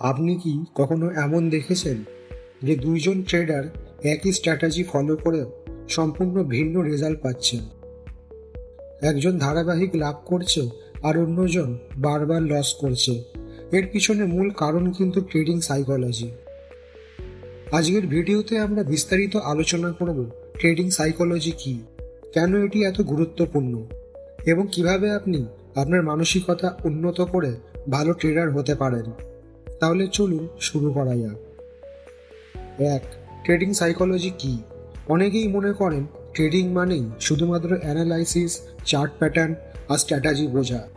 আপনি কি কখনো এমন দেখেছেন যে দুইজন ট্রেডার একই স্ট্র্যাটেজি ফলো করে সম্পূর্ণ ভিন্ন রেজাল্ট পাচ্ছেন? একজন ধারাবাহিক লাভ করছে আর অন্যজন বারবার লস করছে। এর পিছনে মূল কারণ কিন্তু ট্রেডিং সাইকোলজি আজকের ভিডিওতে আমরা বিস্তারিত আলোচনা করব ট্রেডিং সাইকোলজি কি, কেন এটি এত গুরুত্বপূর্ণ, এবং কীভাবে আপনি আপনার মানসিকতা উন্নত করে ভালো ট্রেডার হতে পারেন। তাহলে চলুন শুরু করা যাক। এক ট্রেডিং সাইকোলজি কি? অনেকেই মনে করেন ট্রেডিং মানেই শুধুমাত্র অ্যানালাইসিস চার্ট প্যাটার্ন আর স্ট্র্যাটাজি বোঝা।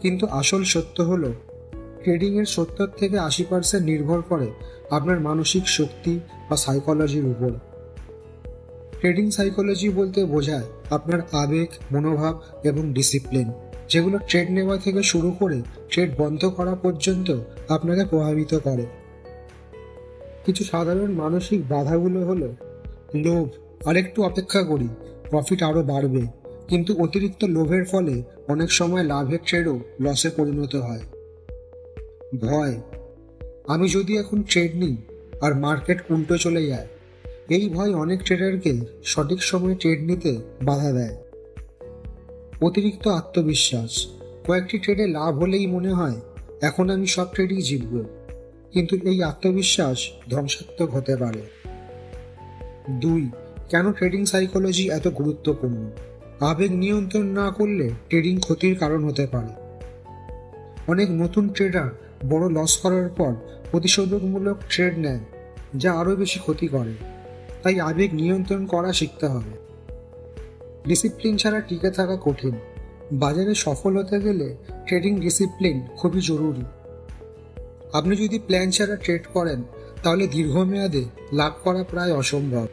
কিন্তু আসল সত্য হলো ট্রেডিংয়ের সত্তর থেকে আশি পার্সেন্ট নির্ভর করে আপনার মানসিক শক্তি বা সাইকোলজির উপর। ট্রেডিং সাইকোলজি বলতে বোঝায় আপনার আবেগ, মনোভাব এবং ডিসিপ্লিন, যেগুলো ট্রেড নেওয়া থেকে শুরু করে ট্রেড বন্ধ করা পর্যন্ত আপনাকে প্রভাবিত করে। কিছু সাধারণ মানসিক বাধাগুলো হলো লোভ, আরেকটু অপেক্ষা করি প্রফিট আরও বাড়বে, কিন্তু অতিরিক্ত লোভের ফলে অনেক সময় লাভের ট্রেডও লসে পরিণত হয়। ভয়, আমি যদি এখন ট্রেড নিই আর মার্কেট উল্টো চলে যায় এই ভয় অনেক ট্রেডারকে সঠিক সময়ে ট্রেড নিতে বাধা দেয়। অতিরিক্ত আত্মবিশ্বাস। কয়েকটি ট্রেডে লাভ হলেই মনে হয়, এখন আমি সব ট্রেডই জিতব। কিন্তু এই আত্মবিশ্বাস ধ্বংসাত্মক হতে পারে। দুই, কেন ট্রেডিং সাইকোলজি এত গুরুত্বপূর্ণ? আবেগ নিয়ন্ত্রণ না করলে ট্রেডিং ক্ষতির কারণ হতে পারে। অনেক নতুন ট্রেডার বড় লস করার পর প্রতিশোধকমূলক ট্রেড নেয়, যা আরও বেশি ক্ষতি করে। তাই আবেগ নিয়ন্ত্রণ করা শিখতে হবে। ডিসিপ্লিন ছাড়া টিকে থাকা কঠিন। বাজারে সফল হতে গেলে ট্রেডিং ডিসিপ্লিন খুবই জরুরি। আপনি যদি প্ল্যান ছাড়া ট্রেড করেন, তাহলে দীর্ঘমেয়াদে লাভ করা প্রায় অসম্ভব।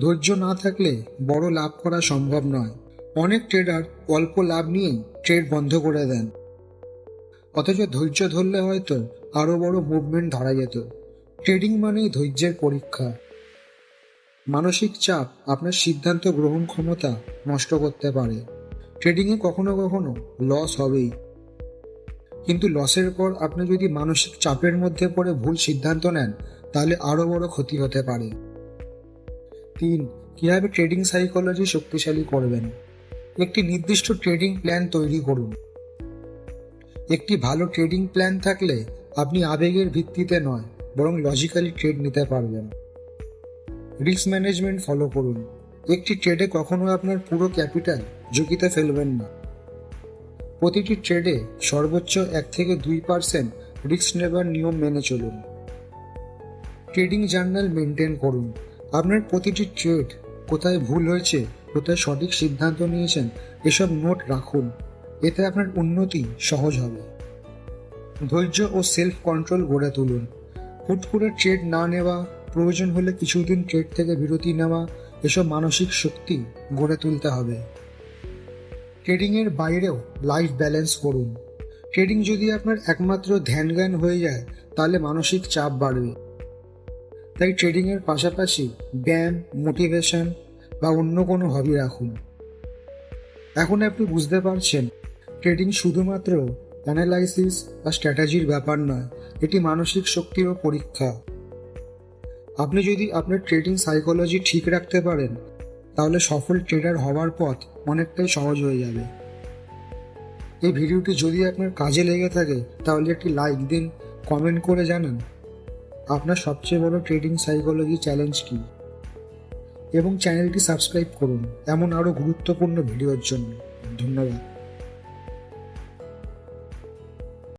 ধৈর্য না থাকলে বড় লাভ করা সম্ভব নয়। অনেক ট্রেডার অল্প লাভ নিয়েই ট্রেড বন্ধ করে দেন। অথচ ধৈর্য ধরলে হয়তো আরও বড় মুভমেন্ট ধরা যেত। ট্রেডিং মানেই ধৈর্যের পরীক্ষা। মানসিক চাপ আপনার সিদ্ধান্ত গ্রহণ ক্ষমতা নষ্ট করতে পারে। ট্রেডিংয়ে কখনো কখনো লস হবেই। কিন্তু লসের পর আপনি যদি মানসিক চাপের মধ্যে পড়ে ভুল সিদ্ধান্ত নেন, তাহলে আরও বড় ক্ষতি হতে পারে। তিন, কীভাবে ট্রেডিং সাইকোলজি শক্তিশালী করবেন? একটি নির্দিষ্ট ট্রেডিং প্ল্যান তৈরি করুন। একটি ভালো ট্রেডিং প্ল্যান থাকলে আপনি আবেগের ভিত্তিতে নয়, বরং লজিক্যালি ট্রেড নিতে পারবেন। রিস্ক ম্যানেজমেন্ট ফলো করুন। একটি ট্রেডে কখনো আপনার পুরো ক্যাপিটাল ঝুঁকিতে ফেলবেন না। প্রতিটি ট্রেডে সর্বোচ্চ এক থেকে দুই পার্সেন্ট রিস্ক নেবার নিয়ম মেনে চলুন। ট্রেডিং জার্নাল মেনটেন করুন। আপনার প্রতিটি ট্রেড কোথায় ভুল হয়েছে, কোথায় সঠিক সিদ্ধান্ত নিয়েছেন, এসব নোট রাখুন। এতে আপনার উন্নতি সহজ হবে। ধৈর্য ও সেলফ কন্ট্রোল গড়ে তুলুন। হুট করে ট্রেড না নেওয়া প্রয়োজন হলে কিছুদিন ট্রেড থেকে বিরতি নেওয়া, এসব মানসিক শক্তি গড়ে তুলতে হবে। ট্রেডিংয়ের বাইরেও লাইফ ব্যালেন্স করুন। ট্রেডিং যদি আপনার একমাত্র ধ্যান জ্ঞান হয়ে যায়, তাহলে মানসিক চাপ বাড়বে। তাই ট্রেডিংয়ের পাশাপাশি ব্যায়াম মোটিভেশন বা অন্য কোনো হবি রাখুন। এখন আপনি বুঝতে পারছেন, ট্রেডিং শুধুমাত্র অ্যানালাইসিস বা স্ট্র্যাটেজির ব্যাপার নয়, এটি মানসিক শক্তিরও পরীক্ষা। আপনি যদি আপনার ট্রেডিং সাইকোলজি ঠিক রাখতে পারেন, তাহলে সফল ট্রেডার হওয়ার পথ অনেকটাই সহজ হয়ে যাবে। এই ভিডিওটি যদি আপনার কাজে লেগে থাকে, তাহলে একটি লাইক দিন কমেন্ট করে জানান, আপনার সবচেয়ে বড় ট্রেডিং সাইকোলজি চ্যালেঞ্জ কী? এবং চ্যানেলটি সাবস্ক্রাইব করুন, এমন আরও গুরুত্বপূর্ণ ভিডিওর জন্য। ধন্যবাদ।